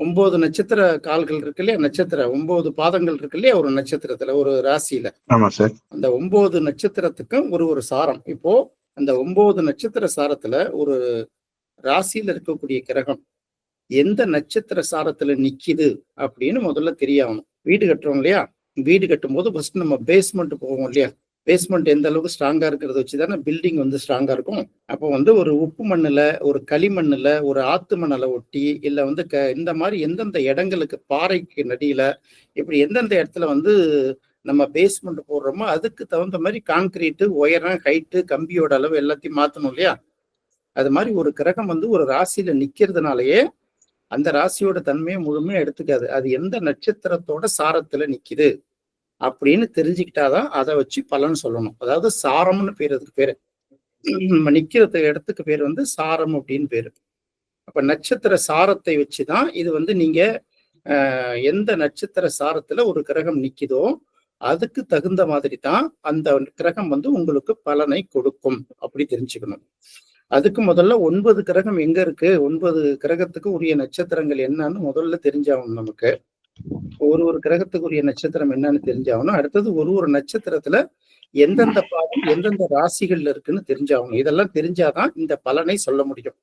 ஒன்பது நட்சத்திர கால்கள் இருக்கு இல்லையா? நட்சத்திர ஒன்பது பாதங்கள் இருக்கு இல்லையா? ஒரு நட்சத்திரத்துல ஒரு ராசியில. ஆமா சார். அந்த ஒன்பது நட்சத்திரத்துக்கும் ஒரு ஒரு சாரம். இப்போ அந்த ஒன்பது நட்சத்திர சாரத்துல ஒரு ராசியில இருக்கக்கூடிய கிரகம் எந்த நட்சத்திர சாரத்துல நிக்குது அப்படின்னு முதல்ல தெரியணும் வீடு கட்டுறோம் இல்லையா? வீடு கட்டும்போது ஃபர்ஸ்ட் நம்ம பேஸ்மெண்ட் போவோம் இல்லையா? பேஸ்மெண்ட் எந்த அளவுக்கு ஸ்ட்ராங்கா இருக்கிறத வச்சு தானே பில்டிங் வந்து ஸ்ட்ராங்கா இருக்கும். அப்போ வந்து ஒரு உப்பு மண்ணுல ஒரு களிமண்ணுல ஒரு ஆத்து மணலை ஒட்டி இல்ல வந்து க இந்த மாதிரி எந்தெந்த இடங்களுக்கு பாறைக்கு நடியில இப்படி எந்தெந்த இடத்துல வந்து நம்ம பேஸ்மெண்ட் போடுறோமோ அதுக்கு தகுந்த மாதிரி காங்கிரீட்டு உயரம் ஹைட்டு கம்பியோட அளவு எல்லாத்தையும் மாற்றணும் இல்லையா? அது மாதிரி ஒரு கிரகம் வந்து ஒரு ராசியில நிக்கிறதுனாலயே அந்த ராசியோட தன்மையை முழுமையா எடுத்துக்காது. அது எந்த நட்சத்திரத்தோட சாரத்துல நிக்குது? அப்படின்னு தெரிஞ்சுக்கிட்டாதான் அதை வச்சு பலன் சொல்லணும். அதாவது சாரம்னு பேர் அதுக்கு பேரு. நம்ம நிற்கிற இடத்துக்கு பேர் வந்து சாரம் அப்படின்னு பேரு. அப்ப நட்சத்திர சாரத்தை வச்சுதான் இது வந்து நீங்க ஆஹ், எந்த நட்சத்திர சாரத்துல ஒரு கிரகம் நிக்குதோ அதுக்கு தகுந்த மாதிரி தான் அந்த கிரகம் வந்து உங்களுக்கு பலனை கொடுக்கும் அப்படி தெரிஞ்சுக்கணும். அதுக்கு முதல்ல ஒன்பது கிரகம் எங்க இருக்கு? ஒன்பது கிரகத்துக்கு உரிய நட்சத்திரங்கள் என்னன்னு முதல்ல தெரிஞ்சாகணும் நமக்கு. ஒரு ஒரு கிரகத்துக்குரிய நட்சத்திரம் என்னன்னு தெரிஞ்சாகணும். அடுத்தது ஒரு ஒரு நட்சத்திரத்துல எந்தெந்த பாதம் எந்தெந்த ராசிகள்ல இருக்குன்னு தெரிஞ்சாகணும். இதெல்லாம் தெரிஞ்சாதான் இந்த பலனை சொல்ல முடியும்.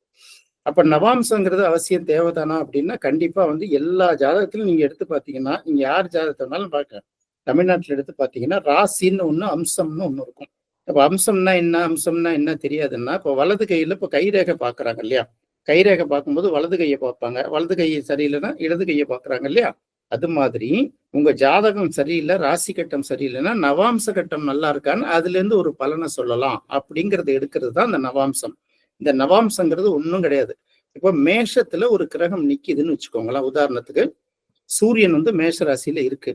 அப்ப நவாம்சங்கிறது அவசியம் தேவைதானா அப்படின்னா கண்டிப்பா வந்து எல்லா ஜாதகத்திலும் நீங்க எடுத்து பாத்தீங்கன்னா நீங்க யார் ஜாதகத்தை வேணாலும் பார்க்க தமிழ்நாட்டுல எடுத்து பாத்தீங்கன்னா ராசின்னு ஒண்ணு அம்சம்னு ஒண்ணு இருக்கும். இப்ப அம்சம்னா என்ன அம்சம்னா என்ன தெரியாதுன்னா இப்போ வலது கையில இப்போ கைரேகை பாக்குறாங்க இல்லையா? கைரேகை பார்க்கும்போது வலது கையை பார்ப்பாங்க. வலது கையை சரியில்லைன்னா இடது கையை பார்க்கறாங்க இல்லையா? அது மாதிரி உங்க ஜாதகம் சரியில்லை ராசி கட்டம் சரியில்லைன்னா நவாம்ச கட்டம் நல்லா இருக்கான்னு அதுல இருந்து ஒரு பலனை சொல்லலாம் அப்படிங்கறத எடுக்கிறது தான் இந்த நவாம்சம். இந்த நவாம்சங்கிறது ஒண்ணும் கிடையாது. இப்போ மேஷத்துல ஒரு கிரகம் நிக்குதுன்னு வச்சுக்கோங்களேன் உதாரணத்துக்கு சூரியன் வந்து மேஷ ராசியில இருக்கு.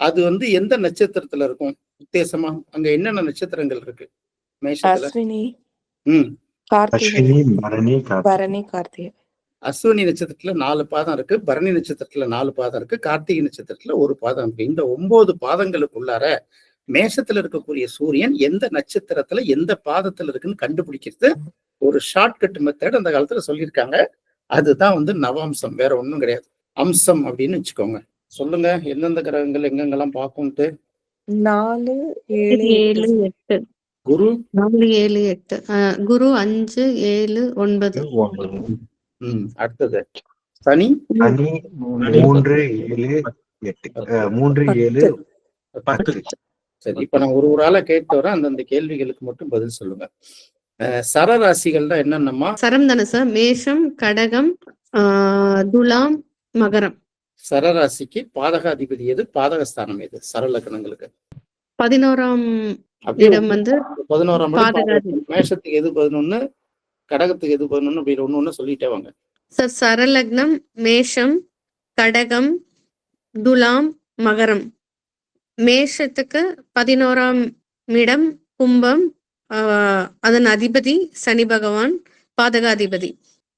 அது வந்து எந்த நட்சத்திரத்துல இருக்கும்? உத்தேசமா அங்க என்னென்ன நட்சத்திரங்கள் இருக்கு? மேஷத்துல? அஸ்வினி ம். கார்த்திகை. அஸ்வினி நட்சத்திரத்துல நாலு பாதம் இருக்கு பரணி நட்சத்திரத்துல நாலு பாதம் இருக்கு கார்த்திகை நட்சத்திரத்துல ஒரு பாதம் இருக்கு. இந்த ஒன்பது பாதங்களுக்குள்ளார மேஷத்துல இருக்கக்கூடிய சூரியன் எந்த நட்சத்திரத்துல எந்த பாதத்துல இருக்குன்னு கண்டுபிடிக்கிறது ஒரு ஷார்ட்கட் மெத்தட் அந்த காலத்துல சொல்லியிருக்காங்க. அதுதான் வந்து நவாம்சம் வேற ஒண்ணும் கிடையாது. அம்சம் அப்படின்னு வச்சுக்கோங்க. சொல்லுங்க எந்தெந்த கிரகங்கள் எங்கெங்கெல்லாம் பார்க்கும்ட்டு? நாலு ஏழு ஏழு எட்டு. குரு? நாலு ஏழு எட்டு. குரு அஞ்சு ஏழு ஒன்பது. அடுத்தது. சனி? சனி மூன்று ஏழு எட்டு. மூன்று ஏழு பத்து. சரி இப்ப நான் ஒரு ஒரு ஆளா கேட்டு வரேன். அந்தந்த கேள்விகளுக்கு மட்டும் பதில் சொல்லுங்க. அஹ் சரராசிகள்னா என்னென்னமா சரம் தானே சார்? மேஷம் கடகம் ஆஹ், துலாம் மகரம். சரராசிக்கு பாதகாதிபதி எது? பாதகஸ்தானம் எது? சரலக்கணங்களுக்கு பதினோராம் இடம் வந்து பதினோராம். மேஷத்துக்கு எது பதினொன்னு? கடகத்துக்கு எது பதினொன்னு அப்படி ஒண்ணு ஒண்ணு சொல்லிட்டே வாங்க. சார் சரலக்னம் மேஷம் கடகம் துலாம் மகரம் மேஷத்துக்கு பதினோராம் இடம் கும்பம் அதன் அதிபதி சனி பகவான் பாதகாதிபதி.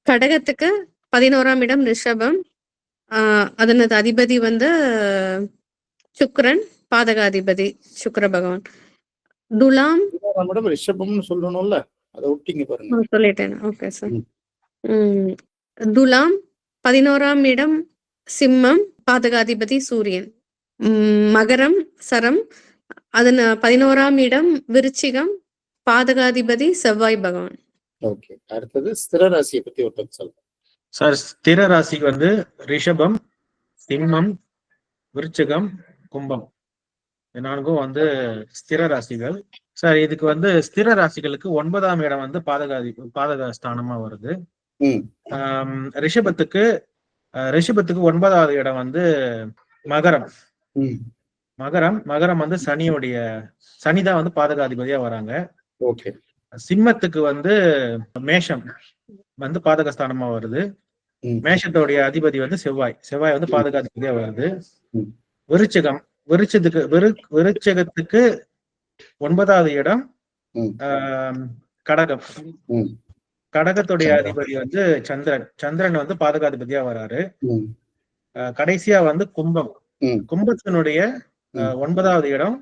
கடகத்துக்கு பதினோராம் இடம் ரிஷபம் ஆஹ், அதனது அதிபதி வந்து சுக்கிரன் பாதகாதிபதி சுக்கிர பகவான். துலாம் ரிஷபம்னு சொல்லணும்ல. அதை விட்டீங்க பாருங்க. சொல்லிட்டேன். Okay sir. துலாம் பதினோராம் இடம் சிம்மம் பாதகாதிபதி சூரியன். மகரம் சரம் அதன் பதினோராம் இடம் விருச்சிகம் பாதகாதிபதி செவ்வாய் பகவான். ஓகே அடுத்தது ஸ்திர ராசியை பத்தி ஒருத்தர் சொல்லுங்க சார் ஸ்திர ராசிக்கு வந்து ரிஷபம் சிம்மம் விருச்சிகம் கும்பம். நான்கும் வந்து ஸ்திர ராசிகள் சார் இதுக்கு வந்து ஸ்திர ராசிகளுக்கு ஒன்பதாம் இடம் வந்து பாதகாதி பாதக ஸ்தானமா வருது ரிஷபத்துக்கு ரிஷபத்துக்கு ஒன்பதாவது இடம் வந்து மகரம். மகரம் மகரம் வந்து சனியுடைய சனிதான் வந்து பாதகாதிபதியா வராங்க. ஓகே. சிம்மத்துக்கு வந்து மேஷம் வந்து பாதகஸ்தானமா வருது. மேஷத்தோடைய அதிபதி வந்து செவ்வாய். செவ்வாய் வந்து பாதகாதிபதியா வருது. விருச்சிகம் விருச்சத்துக்கு விரு விருச்சகத்துக்கு ஒன்பதாவது இடம் கடகம். கடகத்துடைய. அதிபதி வந்து சந்திரன். சந்திரன் வந்து பாதகாதிபதியா வராரு. கடைசியா வந்து கும்பம். கும்பத்தினுடைய ஒன்பதாவது இடம்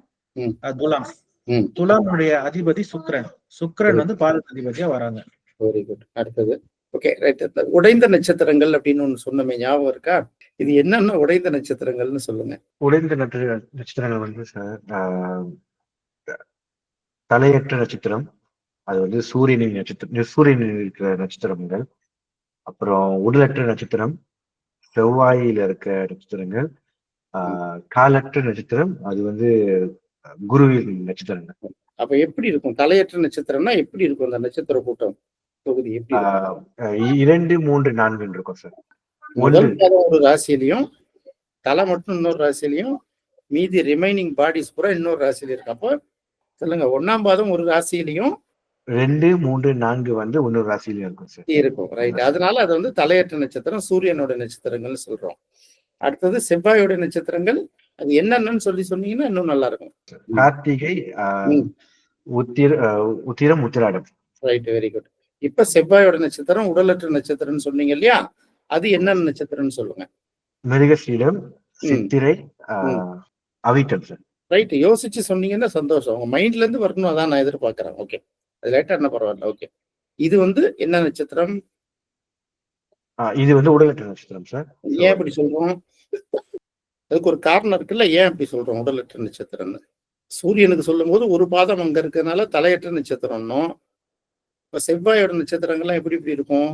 துலாம். துலாமுடைய அதிபதி சுக்கிரன். சுக்கிரன் வந்து பாதகாதிபதியா வராங்க. வெரி குட் அடுத்தது. ஓகே ரைட் உடைந்த நட்சத்திரங்கள் அப்படின்னு ஒண்ணு சொன்னமே ஞாபகம் இருக்கா? இது என்னென்ன உடைந்த நட்சத்திரங்கள்னு சொல்லுங்க. உடைந்த நட்ச நட்சத்திரங்கள் வந்து தலையற்ற நட்சத்திரம் அது வந்து சூரியனின் நட்சத்திரம் சூரியனில் இருக்கிற நட்சத்திரங்கள் அப்புறம் உடலற்ற நட்சத்திரம் செவ்வாயில இருக்க நட்சத்திரங்கள் ஆஹ், காலற்ற நட்சத்திரம் அது வந்து குருவின் நட்சத்திரங்கள். அப்ப எப்படி இருக்கும்? தலையற்ற நட்சத்திரம்னா எப்படி இருக்கும் அந்த நட்சத்திர கூட்டம்? தொகுதி இரண்டு மூன்று நான்குன்னு இருக்கும் சார். முதல் ஒரு ராசியிலையும் தலை மட்டும் இன்னொரு ராசியிலையும் மீதி ரிமைனிங் பாடிஸ் பூரா இன்னொரு ராசியில இருக்கு. அப்போ சொல்லுங்க ஒண்ணாம் பாதம் ஒரு ராசியிலையும் ரெண்டு மூன்று நான்கு வந்து இன்னொரு ராசியிலும் இருக்கும் சார். இருக்கும். ரைட் அதனால அது வந்து தலையற்ற நட்சத்திரம் சூரியனோட நட்சத்திரங்கள்னு சொல்றோம். அடுத்தது செவ்வாயோட நட்சத்திரங்கள் அது என்னென்னு சொல்லி சொன்னீங்கன்னா இன்னும் நல்லா இருக்கும். கார்த்திகை. உத்திர உத்திரம் உத்திராடம். ரைட் வெரி குட் இப்ப செவ்வாயோட நட்சத்திரம் உடலற்ற நட்சத்திரம்னு சொன்னீங்க இல்லையா? அது என்னென்ன நட்சத்திரம்னு சொல்லுங்க. மிருகசீலம் சித்திரை. அவிட்டம் சார். ரைட் யோசிச்சு சொன்னீங்கன்னா சந்தோஷம். உங்க மைண்ட்ல இருந்து வரணும் அதான் நான் எதிர்பார்க்கறேன். ஓகே. அது லேட்டா என்ன பரவாயில்ல. ஓகே. இது வந்து என்ன நட்சத்திரம்? இது வந்து உடலற்ற நட்சத்திரம் சார். ஏன் இப்படி சொல்றோம்? அதுக்கு ஒரு காரணம் இருக்குல்ல. ஏன் இப்படி சொல்றோம் உடலற்ற நட்சத்திரம்னு? சூரியனுக்கு சொல்லும்போது ஒரு பாதம் அங்க இருக்கிறதுனால தலையற்ற நட்சத்திரம்னும் இப்போ செவ்வாயோட நட்சத்திரங்கள்லாம் எப்படி இப்படி இருக்கும்?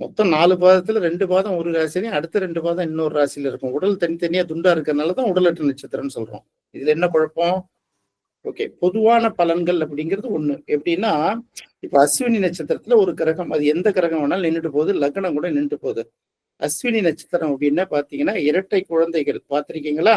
மொத்தம் நாலு பாதத்துல ரெண்டு பாதம் ஒரு ராசிலையும் அடுத்த ரெண்டு பாதம் இன்னொரு ராசியில இருக்கும். உடல் தனித்தனியா துண்டா இருக்கிறதுனால தான் உடலற்ற நட்சத்திரம்னு சொல்றோம். இதுல என்ன குழப்பம்? ஓகே பொதுவான பலன்கள் அப்படிங்கிறது ஒண்ணு. எப்படின்னா இப்ப அஸ்வினி நட்சத்திரத்துல ஒரு கிரகம் அது எந்த கிரகம் வேணாலும் நின்றுட்டு போகுது லக்னம் கூட நின்றுட்டு போகுது. அஸ்வினி நட்சத்திரம் அப்படின்னா பாத்தீங்கன்னா இரட்டை குழந்தைகள். பார்த்திருக்கீங்களா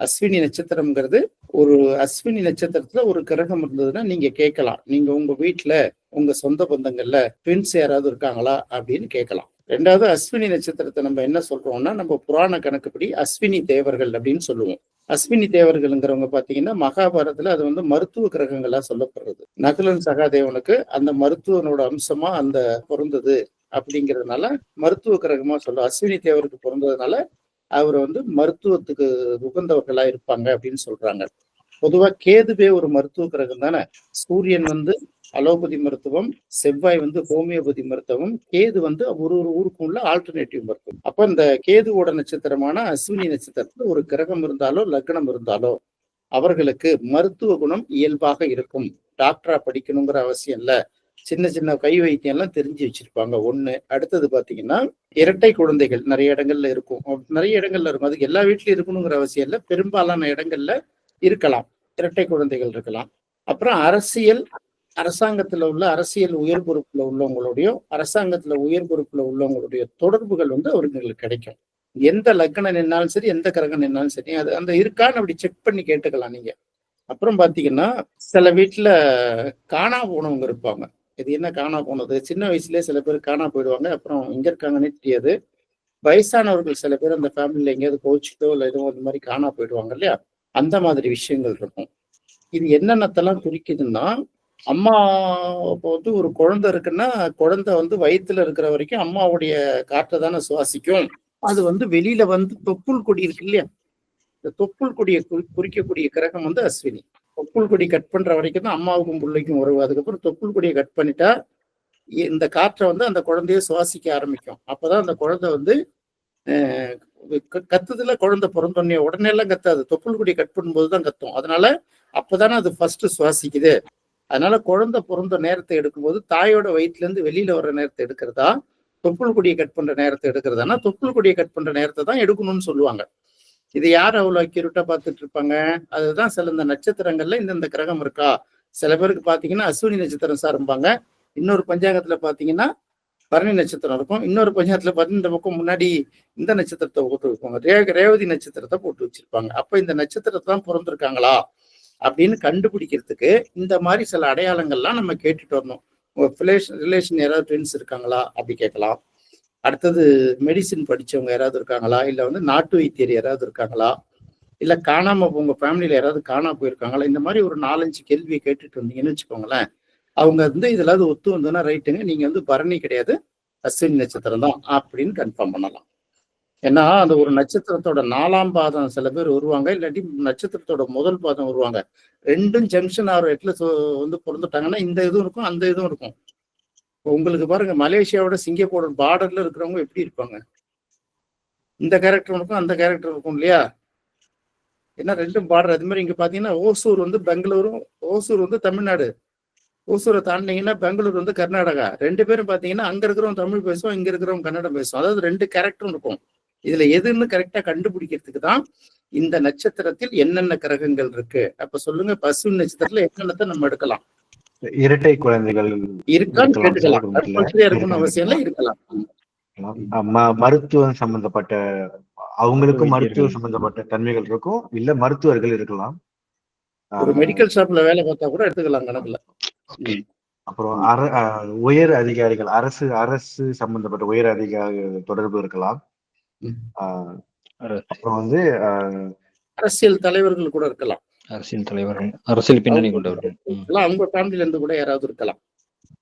அஸ்வினி நட்சத்திரம்ங்கிறது ஒரு அஸ்வினி நட்சத்திரத்துல ஒரு கிரகம் இருந்ததுன்னா நீங்க கேட்கலாம். நீங்க உங்க வீட்டுல உங்க சொந்த பந்தங்கள்ல ட்வின்ஸ் யாராவது இருக்காங்களா அப்படின்னு கேட்கலாம். ரெண்டாவது அஸ்வினி நட்சத்திரத்தை நம்ம என்ன சொல்றோம்னா நம்ம புராண கணக்குப்படி அஸ்வினி தேவர்கள் அப்படின்னு சொல்லுவோம். அஸ்வினி தேவர்கள்ங்கிறவங்க பாத்தீங்கன்னா மகாபாரதத்துல அது வந்து மருத்துவ கிரகங்களா சொல்லப்படுறது. நகுலன் சகாதேவனுக்கு அந்த மருத்துவனோட அம்சமா அந்த பொருந்தது அப்படிங்கிறதுனால மருத்துவ கிரகமா சொல்ல அஸ்வினி தேவருக்கு பிறந்ததுனால அவர் வந்து மருத்துவத்துக்கு உகந்தவர்களா இருப்பாங்க அப்படின்னு சொல்றாங்க. பொதுவா கேதுவே ஒரு மருத்துவ கிரகம் தானே? சூரியன் வந்து அலோபதி மருத்துவம் செவ்வாய் வந்து ஹோமியோபதி மருத்துவம் கேது வந்து ஒரு ஒரு ஊருக்கும் உள்ள ஆல்டர்னேட்டிவ் மருத்துவம். அப்ப இந்த கேதுவோட நட்சத்திரமான அஸ்வினி நட்சத்திரத்துல ஒரு கிரகம் இருந்தாலோ லக்னம் இருந்தாலோ அவர்களுக்கு மருத்துவ குணம் இயல்பாக இருக்கும். டாக்டரா படிக்கணுங்கிற அவசியம் இல்ல. சின்ன சின்ன கை வைத்தியம் எல்லாம் தெரிஞ்சு வச்சிருப்பாங்க. ஒண்ணு அடுத்தது பாத்தீங்கன்னா இரட்டை குழந்தைகள் நிறைய இடங்கள்ல இருக்கும். நிறைய இடங்கள்ல இருக்கும். அதுக்கு எல்லா வீட்லயும் இருக்கணுங்கிற அவசியம் இல்ல. பெரும்பாலான இடங்கள்ல இருக்கலாம். இரட்டை குழந்தைகள் இருக்கலாம். அப்புறம் அரசியல் அரசாங்கத்துல உள்ள அரசியல் உயர் பொறுப்புல உள்ளவங்களுடைய அரசாங்கத்துல உயர் பொறுப்புல உள்ளவங்களுடைய தொடர்புகள் வந்து அவர்களுக்கு கிடைக்கும். எந்த லக்னம் நின்னாலும் சரி எந்த கிரகம் நின்னாலும் சரி அது அந்த இருக்கான்னு அப்படி செக் பண்ணி கேட்டுக்கலாம் நீங்க. அப்புறம் பாத்தீங்கன்னா சில வீட்டுல காணா போனவங்க இருப்பாங்க. இது என்ன காணா போனது? சின்ன வயசுலயே சில பேர் காணா போயிடுவாங்க. அப்புறம் எங்க இருக்காங்கன்னே தெரியாது. வயசானவர்கள் சில பேர் அந்த ஃபேமிலியில எங்கேயாவது கோச்சிட்டோ இல்லை எதுவும் அந்த மாதிரி காணா போயிடுவாங்க இல்லையா? அந்த மாதிரி விஷயங்கள் இருக்கும். இது என்னென்னத்தெல்லாம் குறிக்குதுன்னா அம்மா இப்போ வந்து ஒரு குழந்தை இருக்குன்னா குழந்தை வந்து வயித்துல இருக்கிற வரைக்கும் அம்மாவுடைய காற்றை தானே சுவாசிக்கும். அது வந்து வெளியில வந்து தொப்புள் கொடி இருக்கு இல்லையா? இந்த தொப்புள் கொடியை குறி- குறிக்கக்கூடிய கிரகம் வந்து அஸ்வினி. தொப்புள் கொடி கட் பண்ற வரைக்கும் தான் அம்மாவுக்கும் பிள்ளைக்கும் உறவு. அதுக்கப்புறம் தொப்புள் கொடியை கட் பண்ணிட்டா இ- இந்த காற்றை வந்து அந்த குழந்தைய சுவாசிக்க ஆரம்பிக்கும். அப்பதான் அந்த குழந்தை வந்து க- கத்துதுல குழந்தை பிறந்தோடனே. உடனே எல்லாம் கத்தாது. தொப்புள் கொடி கட் பண்ணும்போது தான் கத்தும். அதனால அப்பதானே அது ஃபர்ஸ்ட் சுவாசிக்குது. அதனால குழந்தை பிறந்த நேரத்தை எடுக்கும்போது தாயோட வயிற்றுல இருந்து வெளியில வர்ற நேரத்தை எடுக்கிறதா? தொப்புள் கொடியை கட் பண்ற நேரத்தை எடுக்கிறதானா தொப்புள் கொடியை கட் பண்ற நேரத்தை தான் எடுக்கணும்னு சொல்லுவாங்க. இது யார் அவ்வளோ அக்யூரேட்டா பார்த்துட்டு இருப்பாங்க? அதுதான் சில இந்த நட்சத்திரங்கள்ல இந்தந்த கிரகம் இருக்கா? சில பேருக்கு பாத்தீங்கன்னா அஸ்வினி நட்சத்திரம் சார்பாங்க இன்னொரு பஞ்சாங்கத்துல பாத்தீங்கன்னா பரணி நட்சத்திரம் இருக்கும். இன்னொரு பஞ்சாயத்துல பார்த்தீங்கன்னா இந்த பக்கம் முன்னாடி இந்த நட்சத்திரத்தை போட்டு வைப்பாங்க. ரே ரேவதி நட்சத்திரத்தை போட்டு வச்சிருப்பாங்க. அப்ப இந்த நட்சத்திரத்தை தான் பிறந்திருக்காங்களா? அப்படின்னு கண்டுபிடிக்கிறதுக்கு இந்த மாதிரி சில அடையாளங்கள்லாம் நம்ம கேட்டுட்டு வரணும். உங்க ரிலேஷன் யாராவது ட்ரெண்ட்ஸ் இருக்காங்களா? அப்படி கேட்கலாம். அடுத்தது மெடிசின் படித்தவங்க யாராவது இருக்காங்களா? இல்லை வந்து நாட்டு வைத்தியர் யாராவது இருக்காங்களா? இல்லை காணாமல் உங்கள் ஃபேமிலியில் யாராவது காணாம போயிருக்காங்களா? இந்த மாதிரி ஒரு நாலஞ்சு கேள்வியை கேட்டுட்டு வந்தீங்கன்னு வச்சுக்கோங்களேன். அவங்க வந்து இதில் ஒத்து வந்ததுன்னா ரைட்டுங்க. நீங்கள் வந்து பரணி கிடையாது. அஸ்வினி நட்சத்திரம் தான் அப்படின்னு கன்ஃபார்ம் பண்ணலாம். ஏன்னா அந்த ஒரு நட்சத்திரத்தோட நாலாம் பாதம் சில பேர் வருவாங்க. இல்லாட்டி நட்சத்திரத்தோட முதல் பாதம் வருவாங்க. ரெண்டும் ஜங்ஷன் ஆறு எட்டில் வந்து பிறந்துட்டாங்கன்னா இந்த இதுவும் இருக்கும் அந்த இதுவும் இருக்கும். உங்களுக்கு பாருங்க மலேசியாவோட சிங்கப்பூர் பார்டர்ல இருக்கிறவங்க எப்படி இருப்பாங்க? இந்த கேரக்டர் இருக்கும் அந்த கேரக்டர் இருக்கும் இல்லையா? ஏன்னா ரெண்டும் பார்டர் அது மாதிரி இங்க பாத்தீங்கன்னா ஓசூர் வந்து பெங்களூரும் ஓசூர் வந்து தமிழ்நாடு. ஓசூரை தாண்டினீங்கன்னா பெங்களூர் வந்து கர்நாடகா. ரெண்டு பேரும் பாத்தீங்கன்னா அங்க இருக்கிறவங்க தமிழ் பேசுவோம் இங்க இருக்கிறவங்க கன்னடம் பேசுவோம் அதாவது ரெண்டு கேரக்டரும் இருக்கும். இதுல எதுன்னு கரெக்டா கண்டுபிடிக்கிறதுக்கு தான் இந்த நட்சத்திரத்தில் என்னென்ன கிரகங்கள் இருக்கு? அப்ப சொல்லுங்க பசு நட்சத்திரத்துல என்னென்னத்தை நம்ம எடுக்கலாம். இரட்டை குழந்தைகள் இருக்கலாம், மருத்துவம் சம்பந்தப்பட்ட அவங்களுக்கும் மருத்துவம் சம்பந்தப்பட்ட தன்மைகள் இருக்கும். இல்ல மருத்துவர்கள் இருக்கலாம். ஒரு மெடிக்கல் ஷாப்ல வேலை பார்த்தா கூட எடுத்துக்கலாம் கணக்குல அப்புறம் அர உயர் அதிகாரிகள் அரசு அரசு சம்பந்தப்பட்ட உயர் அதிகாரிகள் தொடர்பு இருக்கலாம். அப்புறம் வந்து ஆஹ் அரசியல் தலைவர்கள் கூட இருக்கலாம். அரசியல் தலைவர்கள் அரசியல் பின்னணி கொண்டவர்கள். அவங்க ஃபேமிலில இருந்து கூட யாராவது இருக்கலாம்.